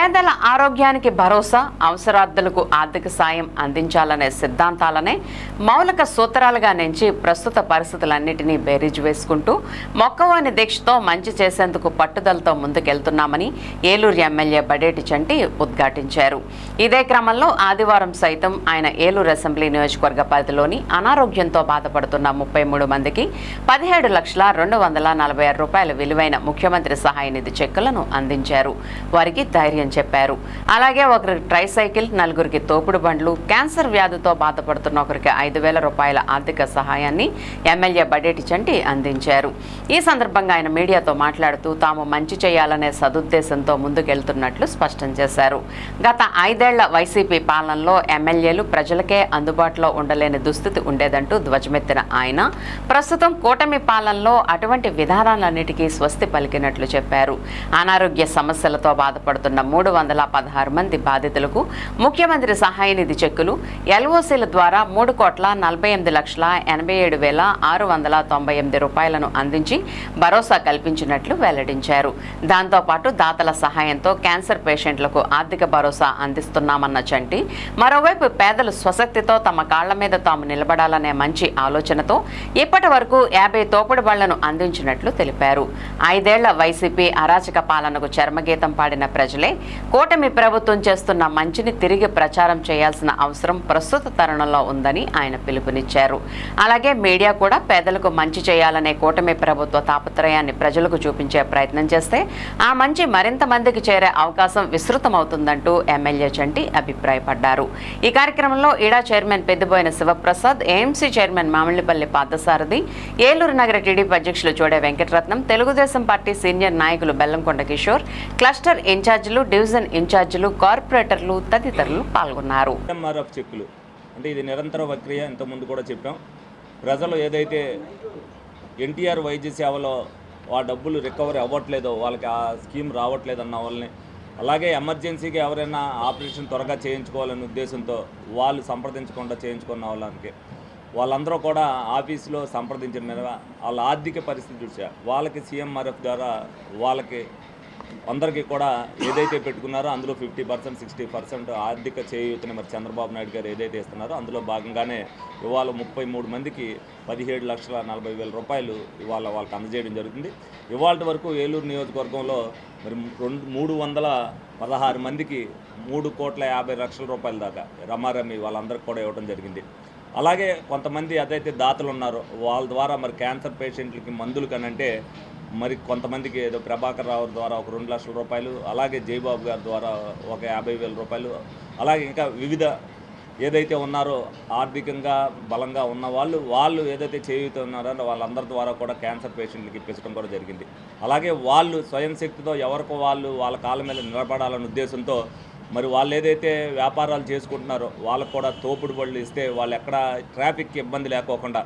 పేదల ఆరోగ్యానికి భరోసా అవసరార్థులకు ఆర్థిక సాయం అందించాలనే సిద్ధాంతాలనే మౌలిక సూత్రాలుగా నుంచి ప్రస్తుత పరిస్థితులన్నింటినీ బేరీజు వేసుకుంటూ మొక్కవాని దీక్షతో మంచి చేసేందుకు పట్టుదలతో ముందుకెళ్తున్నామని ఏలూరు ఎమ్మెల్యే బడేటి చంటి ఉద్ఘాటించారు. ఇదే క్రమంలో ఆదివారం సైతం ఆయన ఏలూరు అసెంబ్లీ నియోజకవర్గ పరిధిలోని అనారోగ్యంతో బాధపడుతున్న ముప్పై మూడు మందికి పదిహేడు లక్షల రెండు వందల నలభై ఆరు రూపాయల విలువైన ముఖ్యమంత్రి సహాయ నిధి చెక్కులను అందించారు. వారికి ధైర్యం చెప్పారు. అలాగే ఒకరికి ట్రైసైకిల్ నలుగురికి తోపుడు బండ్లు క్యాన్సర్ వ్యాధితో బాధపడుతున్న ఒకరికి ఐదు వేల రూపాయల ఆర్థిక సహాయాన్ని ఎమ్మెల్యే బడేటి చంటి అందించారు. ఈ సందర్భంగా ఆయన మీడియాతో మాట్లాడుతూ తాము మంచి చేయాలనే సదుద్దేశంతో ముందుకెళ్తున్నట్లు స్పష్టం చేశారు. గత ఐదేళ్ళ వైసీపీ పాలనలో ఎమ్మెల్యేలు ప్రజలకే అందుబాటులో ఉండలేని దుస్థితి ఉండేదంటూ ధ్వజమెత్తిన ఆయన ప్రస్తుతం కూటమి పాలనలో అటువంటి విధానాలన్నిటికీ స్వస్తి పలికినట్లు చెప్పారు. అనారోగ్య సమస్యలతో బాధపడుతున్న మూడు వందల పదహారు మంది బాధితులకు ముఖ్యమంత్రి సహాయ నిధి చెక్కులు ఎల్ఓసీల ద్వారా మూడు కోట్ల నలభై ఎనిమిది లక్షల ఎనభై ఏడు వేల ఆరు వందల తొంభై ఎనిమిది రూపాయలను అందించి భరోసా కల్పించినట్లు వెల్లడించారు. దాంతోపాటు దాతల సహాయంతో క్యాన్సర్ పేషెంట్లకు ఆర్థిక భరోసా అందిస్తున్నామన్న చంటి మరోవైపు పేదలు స్వశక్తితో తమ కాళ్ళ మీద తాము నిలబడాలనే మంచి ఆలోచనతో ఇప్పటి వరకు యాభై తోపుడు బళ్ళను అందించినట్లు తెలిపారు. ఐదేళ్ళ వైసీపీ అరాచక పాలనకు చర్మగీతం పాడిన ప్రజలే కూటమి ప్రభుత్వం చేస్తున్న మంచిని తిరిగి ప్రచారం చేయాల్సిన అవసరం ప్రస్తుత తరుణంలో ఉందని ఆయన పిలుపునిచ్చారు. అలాగే మీడియా కూడా పేదలకు మంచి చేయాలనే కూటమి ప్రభుత్వ తాపత్రయాన్ని ప్రజలకు చూపించే ప్రయత్నం చేస్తే ఆ మంచి మరింత మందికి చేరే అవకాశం విస్తృతమవుతుందంటూ ఎమ్మెల్యే చంటి అభిప్రాయపడ్డారు. ఈ కార్యక్రమంలో ఇడా chairman Peddaboina Sivaprasad AMC chairman Mamillapalli Parthasarathi Eluru నగర టీడీపీ అధ్యక్షులు చోడే వెంకటరత్నం తెలుగుదేశం పార్టీ సీనియర్ నాయకులు బెల్లంకొండ కిషోర్ క్లస్టర్ ఇన్ఛార్జీలు డివిజన్ ఇన్ఛార్జీలు కార్పొరేటర్లు తదితరులు పాల్గొన్నారు. చెక్కులు. అంటే ఇది నిరంతర ప్రక్రియ ఇంతకుముందు కూడా చెప్పాం. ప్రజలు ఏదైతే ఎన్టీఆర్ వైద్య సేవలో ఆ డబ్బులు రికవరీ అవ్వట్లేదో వాళ్ళకి ఆ స్కీమ్ రావట్లేదు అన్న వాళ్ళని అలాగే ఎమర్జెన్సీకి ఎవరైనా ఆపరేషన్ త్వరగా చేయించుకోవాలనే ఉద్దేశంతో వాళ్ళు సంప్రదించకుండా చేయించుకున్న వాళ్ళకి వాళ్ళందరూ కూడా ఆఫీసులో సంప్రదించిన మీద వాళ్ళ ఆర్థిక పరిస్థితి చూసా. వాళ్ళకి సీఎంఆర్ఎఫ్ ద్వారా వాళ్ళకి అందరికీ కూడా ఏదైతే పెట్టుకున్నారో అందులో ఫిఫ్టీ పర్సెంట్ సిక్స్టీ పర్సెంట్ ఆర్థిక చేయూతని మరి చంద్రబాబు నాయుడు గారు ఏదైతే ఇస్తున్నారో అందులో భాగంగానే ఇవాళ ముప్పై మూడు మందికి పదిహేడు లక్షల నలభై వేల రూపాయలు ఇవాళ వాళ్ళకి అందజేయడం జరుగుతుంది. ఇవాళ వరకు ఏలూరు నియోజకవర్గంలో మరి రెండు మూడు వందల పదహారు మందికి మూడు కోట్ల యాభై లక్షల రూపాయల దాకా రమారమి వాళ్ళందరికీ కూడా ఇవ్వడం జరిగింది. అలాగే కొంతమంది అదైతే దాతలు ఉన్నారో వాళ్ళ ద్వారా మరి క్యాన్సర్ పేషెంట్లకి మందులు కనంటే మరి కొంతమందికి ఏదో ప్రభాకర్ రావు ద్వారా ఒక రెండు లక్షల రూపాయలు అలాగే జయబాబు గారి ద్వారా ఒక యాభై వేల రూపాయలు అలాగే ఇంకా వివిధ ఏదైతే ఉన్నారో ఆర్థికంగా బలంగా ఉన్న వాళ్ళు వాళ్ళు ఏదైతే చేయుతున్నారో వాళ్ళందరి ద్వారా కూడా క్యాన్సర్ పేషెంట్లకి ఇప్పించడం కూడా జరిగింది. అలాగే వాళ్ళు స్వయం శక్తితో ఎవరికి వాళ్ళు వాళ్ళ కాళ్ళ మీద నిలబడాలనే ఉద్దేశంతో మరి వాళ్ళు ఏదైతే వ్యాపారాలు చేసుకుంటున్నారో వాళ్ళకు కూడా తోపుడు బళ్ళు ఇస్తే వాళ్ళు ఎక్కడ ట్రాఫిక్కి ఇబ్బంది లేకోకుండా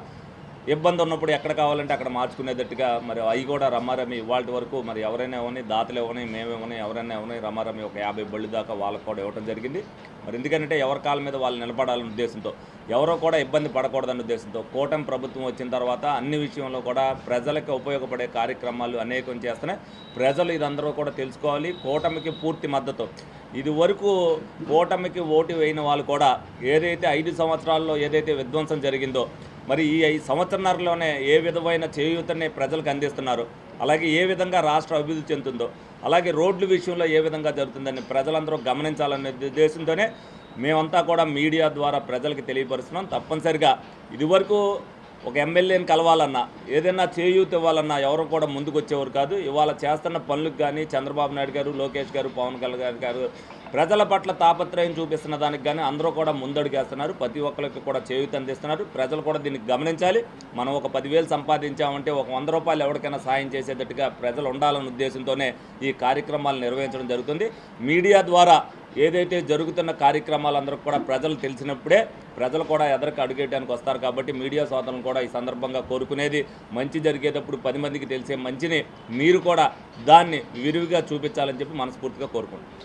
ఇబ్బంది ఉన్నప్పుడు ఎక్కడ కావాలంటే అక్కడ మార్చుకునేటట్టుగా మరి అవి కూడా రమారమి ఇవాళ వరకు మరి ఎవరైనా ఇవ్వని దాతలు ఇవ్వని మేమేమని ఎవరైనా ఇవ్వని రమారమి ఒక యాభై బళ్ళు దాకా వాళ్ళకు కూడా ఇవ్వడం జరిగింది. మరి ఎందుకంటే ఎవరి కాళ్ళ మీద వాళ్ళు నిలబడాలనే ఉద్దేశంతో ఎవరో కూడా ఇబ్బంది పడకూడదనే ఉద్దేశంతో కూటమి ప్రభుత్వం వచ్చిన తర్వాత అన్ని విషయంలో కూడా ప్రజలకు ఉపయోగపడే కార్యక్రమాలు అనేకం చేస్తున్నాయి. ప్రజలు ఇదందరూ కూడా తెలుసుకోవాలి. కూటమికి పూర్తి మద్దతు. ఇది వరకు కూటమికి ఓటు వేయిన వాళ్ళు కూడా ఏదైతే ఐదు సంవత్సరాల్లో ఏదైతే విధ్వంసం జరిగిందో మరి ఈ ఐదు ఏ విధమైన చేయూతని ప్రజలకు అందిస్తున్నారు? అలాగే ఏ విధంగా రాష్ట్ర అభివృద్ధి చెందుతుందో అలాగే రోడ్ల విషయంలో ఏ విధంగా జరుగుతుందని ప్రజలందరూ గమనించాలనే ఉద్దేశంతోనే మేమంతా కూడా మీడియా ద్వారా ప్రజలకు తెలియపరుస్తున్నాం. తప్పనిసరిగా ఇదివరకు ఒక ఎమ్మెల్యేని కలవాలన్నా ఏదైనా చేయూత ఇవ్వాలన్నా ఎవరు కూడా ముందుకు వచ్చేవారు కాదు. ఇవాళ చేస్తున్న పనులకు కానీ చంద్రబాబు నాయుడు గారు లోకేష్ గారు పవన్ కళ్యాణ్ గారు ప్రజల పట్ల తాపత్రయం చూపిస్తున్న దానికి కానీ అందరూ కూడా ముందడుగేస్తున్నారు. ప్రతి ఒక్కరికి కూడా చేయూత అందిస్తున్నారు. ప్రజలు కూడా దీన్ని గమనించాలి. మనం ఒక పదివేలు సంపాదించామంటే ఒక వంద రూపాయలు ఎవరికైనా సాయం చేసేటట్టుగా ప్రజలు ఉండాలనే ఉద్దేశంతోనే ఈ కార్యక్రమాలు నిర్వహించడం జరుగుతుంది. మీడియా ద్వారా ఏదైతే జరుగుతున్న కార్యక్రమాలందరూ కూడా ప్రజలు తెలిసినప్పుడే ప్రజలు కూడా ఎదరికి అడుగేయడానికి వస్తారు కాబట్టి మీడియా సోదరులను కూడా ఈ సందర్భంగా కోరుకునేది మంచి జరిగేటప్పుడు పది మందికి తెలిసే మంచిని మీరు కూడా దాన్ని విరివిగా చూపించాలని చెప్పి మనస్ఫూర్తిగా కోరుకుంటున్నాం.